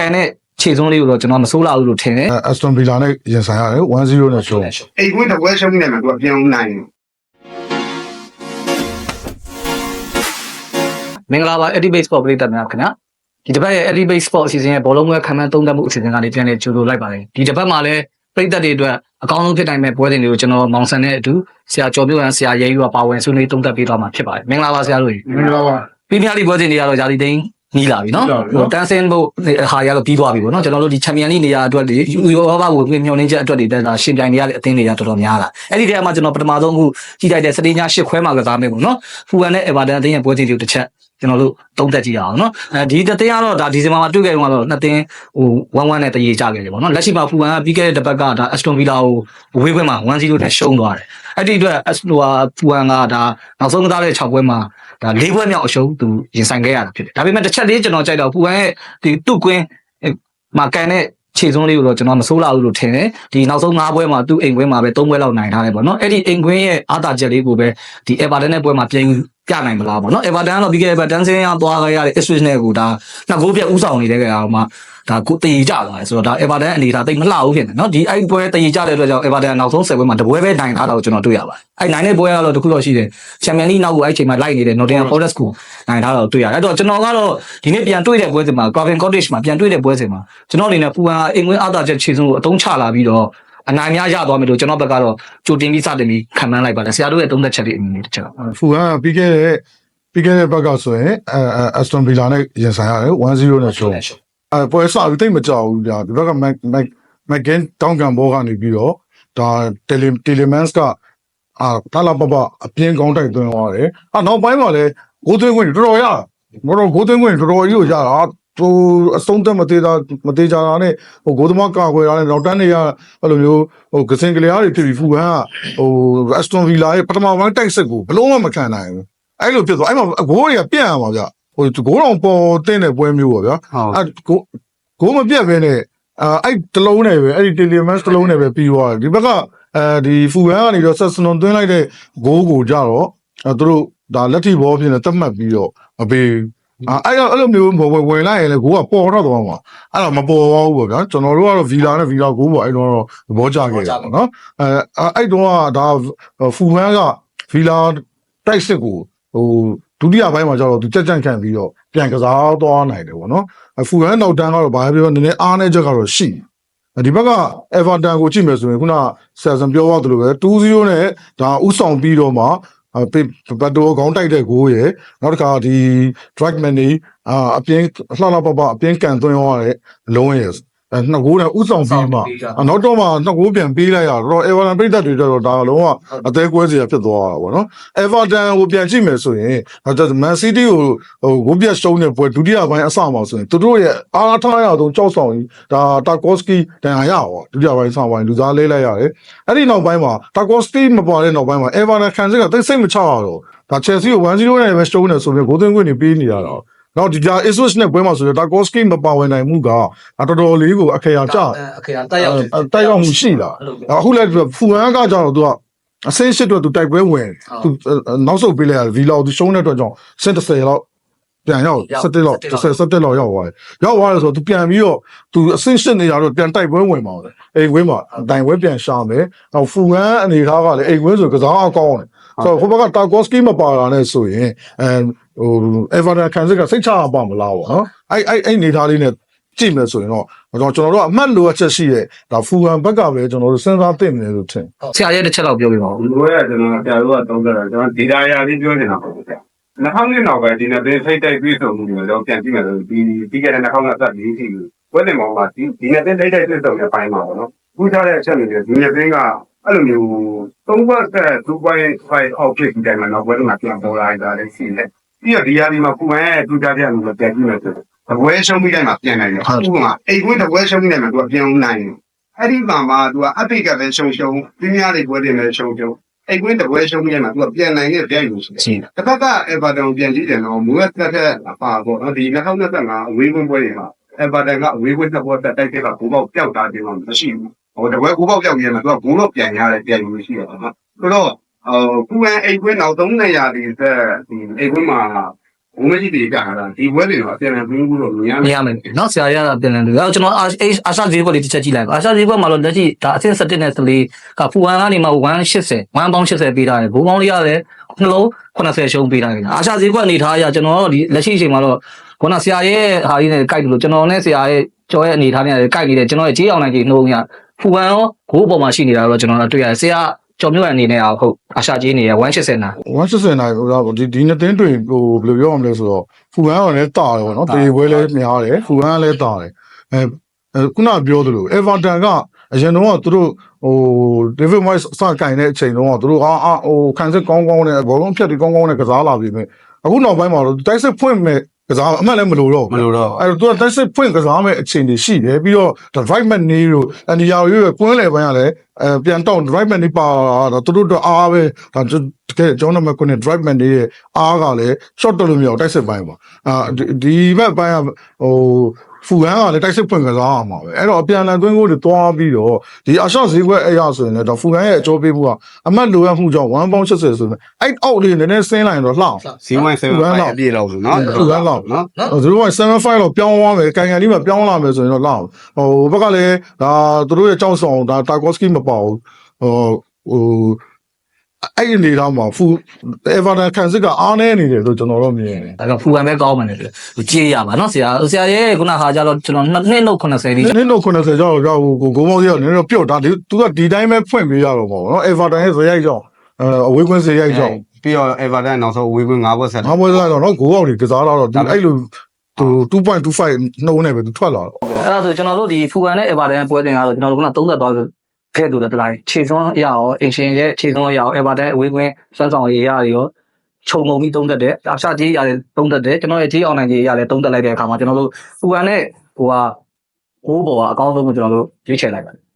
ကန်တဲ့ခြေစွန်းလေးကိုတော့ကျွန်တော်မစိုးလာဘူးလို့ထင်တယ်အက်စတွန်ဗီလာနဲ့ရင်ဆိုင်ရတယ်1-0နဲ့ရှုံးအိမ်ကွင်းတစ်ပွဲရှုံးနေတယ်မှာသူကပြန်အောင်နိုင်တယ်မင်္ဂလာပါ Eddie Base Sport ပရိသတ်များခင်ဗျာဒီတစ်ပတ်ရဲ့ Eddie Base Sport အစီအစဉ်ရဲ့ဘောလုံးပွဲခံမှန်းသုံးသပ်မှုအစီအစဉ်ကနေပြန်လည်ကြိုဆိုလိုက်ပါတယ်ဒီတစ်ပတ်မှာလည်းပရိသတ်တွေအတွက်အကောင်းဆုံးဖြစ်နိုင်မဲ့ပွဲစဉ်တွေကိုကျွန်တော်မောင်ဆန်နဲ့အတူဆရာကျော်မျိုးရန်ဆရာရဲယူကပါဝင်ဆွေးနွေးသုံးသပ်ပေးသွားမှာဖြစ်ပါတယ်မင်္ဂလာပါဆရာတို့မင်္ဂလာပါပြင်းပြလိပွဲစဉ်တွေကတော့ယာတီသိန်း နီးလာပြီနော်နီးလာပြီနော်ဟိုတန်းစင်းဖို့ဟာရတော့ပြီးသွားပြီပေါ့နော်ကျွန်တော်တို့ဒီချန်ပီယံလိနေရာအတွက်တွေယူရောဘာကိုမျှော်လင့်ချက်အတွက်တွေတက်တာရှင်ပြိုင်နေရတဲ့အသင်းတွေကတော်တော်များလာအဲ့ဒီတည်းကမှကျွန်တော်ပထမဆုံးအခုကြည့်လိုက်တဲ့စတေးညာ၈ခွဲမှာကစားမယ်ပေါ့နော်ဖူဝန်နဲ့အေဗာတန်အသင်းရဲ့ပွဲစဉ်တွေကိုတစ်ချက် ကျွန်တော်တို့သုံးသက်ကြည့်ရအောင်နော်အဲဒီတသင်းကတော့ဒါဒီဇင်ဘာမှာတွေ့ခဲ့တုန်းကတော့နှစ်သင်းဟို1-1နဲ့တရေကြခဲ့တယ်ပေါ့နော်လက်ရှိမှာဖူဝန်ကပြီးခဲ့တဲ့တစ်ပတ်ကဒါအက်စတွန်ဗီလာကိုဝေးပွဲမှာ1-0နဲ့ရှုံးသွားတယ်အဲ့ဒီအတွက်အက်စတိုဟာဖူဝန်ကဒါနောက်ဆုံးကစားတဲ့6ပွဲမှာဒါ၄ပွဲမြောက်အရှုံးသူရင်ဆိုင်ခဲ့ရတာဖြစ်တယ်ဒါပေမဲ့တစ်ချက်လေးကျွန်တော်ကြိုက်တော့ဖူဝန်ရဲ့ဒီတုကွင်းမှာကန်တဲ့ခြေစွန်းလေးကိုတော့ကျွန်တော်မစိုးလာဘူးလို့ထင်တယ်ဒီနောက်ဆုံး၅ပွဲမှာသူ့အိမ်ကွင်းမှာပဲ၃ပွဲလောက်နိုင်ထားတယ်ပေါ့နော်အဲ့ဒီအိမ်ကွင်းရဲ့အားသာချက်လေးကိုပဲဒီအေဗာတန်နဲ့ပွဲမှာပြင် ပြနိုင်မလားပေါ့နော်အေဗာတန်ကတော့ပြီးခဲ့တဲ့ဘက်တန်းစင်းရသွားခဲ့ရတဲ့ Ipswich နဲ့ကိုဒါနှစ်ဂိုးပြတ်ဥဆောင်နေတဲ့ကြအောင်မှဒါကိုတည်ကြသွားတယ်ဆိုတော့ဒါအေဗာတန်အနေဒါတိတ်မလှဘူးဖြစ်နေနော်ဒီအဲ့ပွဲတည်ကြတဲ့အတွက်ကြောင့်အေဗာတန်နောက်ဆုံး၁၀ပွဲမှာတပွဲပဲနိုင်ထားတာကိုကျွန်တော်တွေ့ရပါတယ်အဲ့နိုင်တဲ့ပွဲကတော့တခုတော့ရှိတယ်ချန်ပီယံလိနောက်ကိုအဲ့ချိန်မှာလိုက်နေတဲ့ Nottingham Forest ကိုနိုင်ထားတာကိုတွေ့ရတယ်အဲ့တော့ကျွန်တော်ကတော့ဒီနေ့ပြန်တွေ့တဲ့ပွဲစဉ်မှာ Craven Cottage မှာပြန်တွေ့တဲ့ပွဲစဉ်မှာကျွန်တော်အနေနဲ့ပူဟန်အိမ်ဝင်အားသာချက်ခြေစွန်းကိုအတုံးချလာပြီးတော့ အနိုင်များရသွားမယ်လို့ကျွန်တော်ဘက်ကတော့ကြိုတင်ပြီးစတင်ပြီးခံမှန်းလိုက်ပါတယ်ဆရာတို့ရဲ့သုံးသက်ချက်တွေအမြင်လေးတစ်ချက်ပါဖူဟန်ကပြီးခဲ့တဲ့ပြီးခဲ့တဲ့ဘက်ကဆိုရင်အဲအက်စတွန်ဗီလာနဲ့ရင်ဆိုင်ရတယ်1-0နဲ့ရှုံးအဲပွဲစပြီးတိတ်မကြောက်ဘူးကြာဒီဘက်ကမက်မက်မက်ဂင်တောင်းကန်ဘောကနေပြီးတော့ဒါတယ်လီတယ်လီမန်စ်ကအာလာလာပပအပြင်းကောင်းတိုက်သွင်းသွားတယ်အာနောက်ပိုင်းမှာလည်းဂိုးသွင်းခွင့်တော်တော်ရတော်တော်ဂိုးသွင်းခွင့်တော်တော်ကြီးကိုရတာ ဟိုအဆုံးသက်မသေးတာမသေးကြတာနဲ့ဟိုဂိုးသမားကာကွယ်တာနဲ့နောက်တန်းတွေကအဲ့လိုမျိုးဟိုဂစင်ကလေးအားတွေဖြစ်ပြီးဖူဟန်ကဟိုအက်စတွန်ဗီလာရဲ့ပထမပိုင်းတိုက်စစ်ကိုဘလုံးဝမခံနိုင်ဘူးအဲ့လိုဖြစ်သွားအဲ့မှာဂိုးတွေကပြန့်ရမှာဗျဟိုဂိုးတော်ပေါ်တင်းတဲ့ပွဲမျိုးပေါ့ဗျာဟုတ်အဲ့ဂိုးဂိုးမပြတ်ဘဲနဲ့အာအဲ့တလုံးနဲ့ပဲအဲ့ဒီတယ်လီမတ်တလုံးနဲ့ပဲပြီးသွားတယ်ဒီဘက်ကအဲဒီဖူဟန်ကနေတော့ဆက်စနွန်သွင်းလိုက်တဲ့ဂိုးကိုကြတော့အဲသူတို့ဒါလက်ထိဘောဖြစ်နေတတ်မှတ်ပြီးတော့မပေးအာ အဲ့တော့အဲ့လိုမျိုးဝင်ဝင်ဝင်လိုက်ရင်လေဂိုးကပေါ်တော့သွားမှာအဲ့တော့မပေါ်သွားဘူးပေါ့ဗျာကျွန်တော်တို့ကတော့ဗီလာနဲ့ဗီလာဂိုးပေါ့အဲ့တော့သဘောကျခဲ့တယ်ပေါ့နော်အဲအဲ့တော့ကဒါဖူဟန်ကဗီလာတိုက်စစ်ကိုဟိုဒုတိယပိုင်းမှာကျတော့သူကြက်ကြန့်ခံပြီးတော့ပြန်ကစားသွားနိုင်တယ်ပေါ့နော်အဖူဟန်နောက်တန်းကတော့ဘာပဲပြောနည်းနည်းအားနေချက်ကတော့ရှိတယ်ဒီဘက်ကအေဗာတန်ကိုကြည့်မယ်ဆိုရင်ခုနဆယ်ဆန်ပြောသွားသလိုပဲ2-0နဲ့ဒါဥဆောင်ပြီးတော့မှအပေ ဘတ်တိုခေါင်းတိုက်တဲ့ဂိုးရယ်နောက်တစ်ခါဒီ drag man နေအာအပြင်းလှလှပပအပြင်းကန်သွင်းသွားတဲ့အလုံးရယ် အဲနှစ်ဂိုးနဲ့ဥဆောင်ပြီးမှအနောက်တော့မှနှစ်ဂိုးပြန်ပေးလိုက်ရတော့အေဗာတန်ပြိတ္တတွေတော့ဒါလုံးဝအသေးကွဲစရာဖြစ်သွားတာပေါ့နော် Everton ကိုပြန်ကြည့်မယ်ဆိုရင်ဒါမန်စီးတီးကိုဟိုဂိုးပြတ်ရှုံးတဲ့ပွဲဒုတိယပိုင်းအစမှာဆိုရင်သူတို့ရဲ့အားထားရအောင်ကြောက်ဆောင်ကြီးဒါတာကော့စကီတန်ရာရအောင်ဒုတိယပိုင်းအစပိုင်းလူစားလဲလိုက်ရတယ်အဲ့ဒီနောက်ပိုင်းမှာတာကော့စကီမပေါ်တဲ့နောက်ပိုင်းမှာ Everton ခံစစ်ကတိတ်စိတ်မချရတော့ဒါ Chelsea ကို1-0နဲ့ပဲရှုံးနေဆိုပြီးဂိုးသွင်းခွင့်နေပေးနေရတော့ နောက်ဒီကြာ Ipswich နဲ့ပွဲမှာဆိုရင်တာကော့စကီမပါဝင်နိုင်မှုကဒါတော်တော်လေးကိုအခရာကျအခေတက်ရောက်တိုက်ရောက်မှုရှိလားအခုလည်းဖူဟန်ကကြတော့သူကအစင်းရှစ်တော့သူတိုက်ပွဲဝင်သူနောက်ဆုတ်ပေးလိုက်ရတယ်ဗီလာကိုသူရှုံးတဲ့အတွက်ကြောင့်စင်30လောက်ပြန်ရောက်17လောက်30 17လောက်ရောက်သွားတယ်ရောက်သွားတယ်ဆိုတော့သူပြန်ပြီးတော့သူအစင်းရှစ်နေရတော့ပြန်တိုက်ပွဲဝင်ပါတယ်အိမ်ဝင်းမှာတိုင်ဝဲပြန်ရှာမယ်နောက်ဖူဟန်အနေထားကလည်းအိမ်ဝင်းဆိုကစားအကောင်းတယ်ဆိုတော့ဟိုဘက်ကတာကော့စကီမပါလာနဲ့ဆိုရင်အဲ ဟိုအေဗာတန်ခံစစ်ကစိတ်ချရပါမလားပေါ့နော်အဲ့အဲ့အဲ့အနေထားလေးနဲ့ကြည့်မယ်ဆိုရင်တော့ကျွန်တော်တို့ကအမှတ်လိုအပ်ချက်ရှိတဲ့ဒါဖူဟန်ဘက်ကပဲကျွန်တော်တို့စဉ်းစားသင့်တယ်လို့ထင်ဆရာရဲ့တစ်ချက်လောက်ပြောပြပါဦးဒီလိုရကျွန်တော်ပြတော့တုံးကြတာကျွန်တော်ဒီဒါယာလေးပြောနေတာပေါ့ဗျာနှောင်းနှစ်နောက်ပဲဒီနေ့ဖိတ်တိုက်ပြီးဆုံးမှုတွေတော့ပြန်ကြည့်မယ်ဆိုဒီပြီးခဲ့တဲ့နှောင်းကသက်လေးထိဝက်တယ်မောင်ကဒီဒီနေ့တိတ်တိုက်ပြီးဆုံးတဲ့ပိုင်းမှာပေါ့နော်ခုထားတဲ့အချက်တွေဒီနေ့သိန်းကအဲ့လိုမျိုးသုံးဘက်က2.5 out ဖြစ်ဒီတိုင်းမှာတော့ဘယ်လိုမှပြန်ပေါ်လာတာလဲရှိတယ် ပြီးတော့ဒီရာဒီမှာကိုယ်ကသူ့ကြပြလို့ပြန်ကြည့်မယ်ဆိုတပွဲရှုံးပြီးတိုင်းမှာပြန်နိုင်တယ်ဥပမာအိမ်ကွင်းတပွဲရှုံးပြီးတိုင်းမှာသူကပြန်နိုင်တယ်အဲ့ဒီမှာမှာသူကအပိတ်ကပဲရှုံရှုံပြင်းများတွေပွဲတင်လည်းရှုံရှုံအိမ်ကွင်းတပွဲရှုံးပြီးတိုင်းမှာသူကပြန်နိုင်ရဲ့ပြန်ယူဆိုတယ်တစ်ခါကအေဗာတန်ပြန်ကြည့်တယ်နော်မူရက်တက်တဲ့အပါပေါ့နော်ဒီ2025အဝေးကွင်းပွဲတွေမှာအေဗာတန်ကအဝေးကွင်းတပွဲတက်တိုက်တဲ့ကဘိုးပေါက်ပျောက်တာတင်မှမရှိဘူးဟိုတပွဲဘိုးပေါက်ပျောက်နေတယ်မှာသူကဘိုးတော့ပြန်ရတယ်ပြန်ယူရှိရတယ်နော်ဆိုတော့ ဟိုကူအန်အိတ်ကွင်းနောက်3နေရာဒီသက်ဒီအိတ်ကွင်းမှာဘုံမရှိသေးကြတာဒီဘွဲတွေတော့အပြန်အပြီးဘူးလို့မြင်ရမြင်ရမယ်နော်ဆရာရတာပြန်လည်လို့အဲ့တော့ကျွန်တော်အာအာရှဈေးကွက်လေးတစ်ချက်ကြည့်လိုက်ပါအာရှဈေးကွက်မှာတော့လက်ရှိဒါအဆင့်7နဲ့14ကဖူဝမ်ကနေမှ180 1ပေါင်း80ပေးထားတယ်ဘိုးပေါင်းလေးရတယ်နှလုံး80ရှုံးပေးထားတယ်အာရှဈေးကွက်အနေထားအရကျွန်တော်တို့ဒီလက်ရှိအချိန်မှာတော့ခုနဆရာရဲ့ဟာကြီးနဲ့ကြိုက်တယ်လို့ကျွန်တော်နဲ့ဆရာရဲ့ကျော်ရဲ့အနေထားနဲ့ကြိုက်နေတယ်ကျွန်တော်ရဲ့ကြေးအောင်နိုင်ကြီးနှုံးရဖူဝမ်ရောဂိုးပေါ်မှာရှိနေတာတော့ကျွန်တော်တို့တွေ့ရတယ်ဆရာ ကျော်မျိုးရအနေနဲ့ဟုတ်အာရှကြီးနေရ180နာ180နိုင်ဟိုဒါဒီဒီနှစ်သိန်းတွင်ဟိုဘယ်လိုပြောရမလဲဆိုတော့ဖူဟန်ကလည်းတာတယ်ပေါ့နော်တေပွဲလည်းများတယ်ဖူဟန်ကလည်းတာတယ်အဲအဲခုနပြောသလို Everton ကအရင်တော့သူတို့ဟို David Moyes စကင်တဲ့အချိန်တော့သူတို့အာအာဟိုခံစစ်ကောင်းကောင်းနဲ့ဘောလုံးဖြတ်ပြီးကောင်းကောင်းနဲ့ကစားလာပြီမဲ့အခုနောက်ပိုင်းမှာတော့တိုက်စစ်ဖွင့်မဲ့ ကစားအမှန်လည်းမလို့တော့မလို့တော့အဲ့တော့သူကတိုက်စစ်ဖွင့်ကစားမဲ့အခြေအနေရှိတယ်ပြီးတော့ drive man နေတို့အန်ဒီယာရွေးကွင်းလေပိုင်းကလည်းအဲပြန်တော့ drive man နေပါတော့သူတို့တော့အားပဲဒါတကယ်ကျွန်တော်မှကိုနေ drive man နေရဲ့အားကလည်း short တက်လို့မရအောင်တိုက်စစ်ပိုင်းပါအာဒီဒီဘက်ပိုင်းကဟို ဖူဟန်ကလည်းတိုက်စစ်ဖွင့်ကစားအောင်ပါပဲအဲ့တော့အပြန်အလှန်သွင်းကိုတွေတွားပြီးတော့ဒီအရှော့ဈေးကွက်အရာဆိုရင်လည်းတော့ဖူဟန်ရဲ့အကျိုးပေးမှုကအမှတ်လိုရမှုကြောင့်1ပေါင်း80ဆိုရင်အဲ့အောက်လေးနည်းနည်းဆင်းလိုက်တော့လှအောင်ဇီဝိုင်း7ပိုင်းအပြည့်လောက်လို့နော်ဖူဟန်လောက်နော်သူတို့က75တော့ပြောင်းသွားမယ်ကန်ကန်လေးမှာပြောင်းလာမယ်ဆိုရင်တော့လောက်ဟိုဘက်ကလည်းဒါသူတို့ရဲ့ကြောက်ဆောင်ဒါတာကော့စကီမပေါ့ဟိုဟို အဲ့ဒီအနေတော့မှာဖူအေဗာတန်ကန်စစ်ကအားနေနေတယ်လို့ကျွန်တော်တော့မြင်တယ်ဒါကဖူဝမ်ပဲကောင်းမှန်းတယ်သူကြေးရပါနော်ဆရာဆရာရဲ့ခုနဟာကြတော့ကျွန်တော်နှစ်နှစ်နှုတ်80လေးနင်းတော့90ကျော်တော့ကိုကိုမောင်ကြီးကနင်းတော့ပြုတ်တာဒီသူကဒီတိုင်းပဲဖွင့်ပေးရတော့ပေါ့နော်အေဗာတန်ရဲ့ဇေယိုက်ကြောင့်အဲအဝေးကွင်းဇေယိုက်ကြောင့်ပြီးတော့ Everton နောက်ဆုံးဝေးခွင့်5ဘွဲ့ဆက်ငါမွေးလာတော့နော်ဂိုးအောက်တွေကစားတော့သူအဲ့လိုသူ2.25နှုံးနေပဲသူထွက်လာတော့အဲ့ဒါဆိုကျွန်တော်တို့ဒီဖူဝမ်နဲ့အေဗာတန်ပွဲတင်ကတော့ကျွန်တော်တို့ကသုံးသက်သွား ခဲ့တူတဲ့တိုင်းခြေစွမ်းအရာရောအင်ရှင်ရဲ့ခြေစွမ်းအရာရောအေဗာတန်အဝေးကွင်းစွမ်းဆောင်ရည်ရတွေရောခြုံငုံပြီးသုံးသက်တယ်အာရှကြီးရတယ်သုံးသက်တယ်ကျွန်တော်ရဲ့ကြီးအောင်နိုင်ကြီးရတယ်သုံးသက်လိုက်တဲ့အခါမှာကျွန်တော်တို့ဖူဝမ်နဲ့ဟိုကဟိုးပေါ်ကအကောင်းဆုံးကိုကျွန်တော်တို့ရွေးချယ်လိုက်ပါတယ်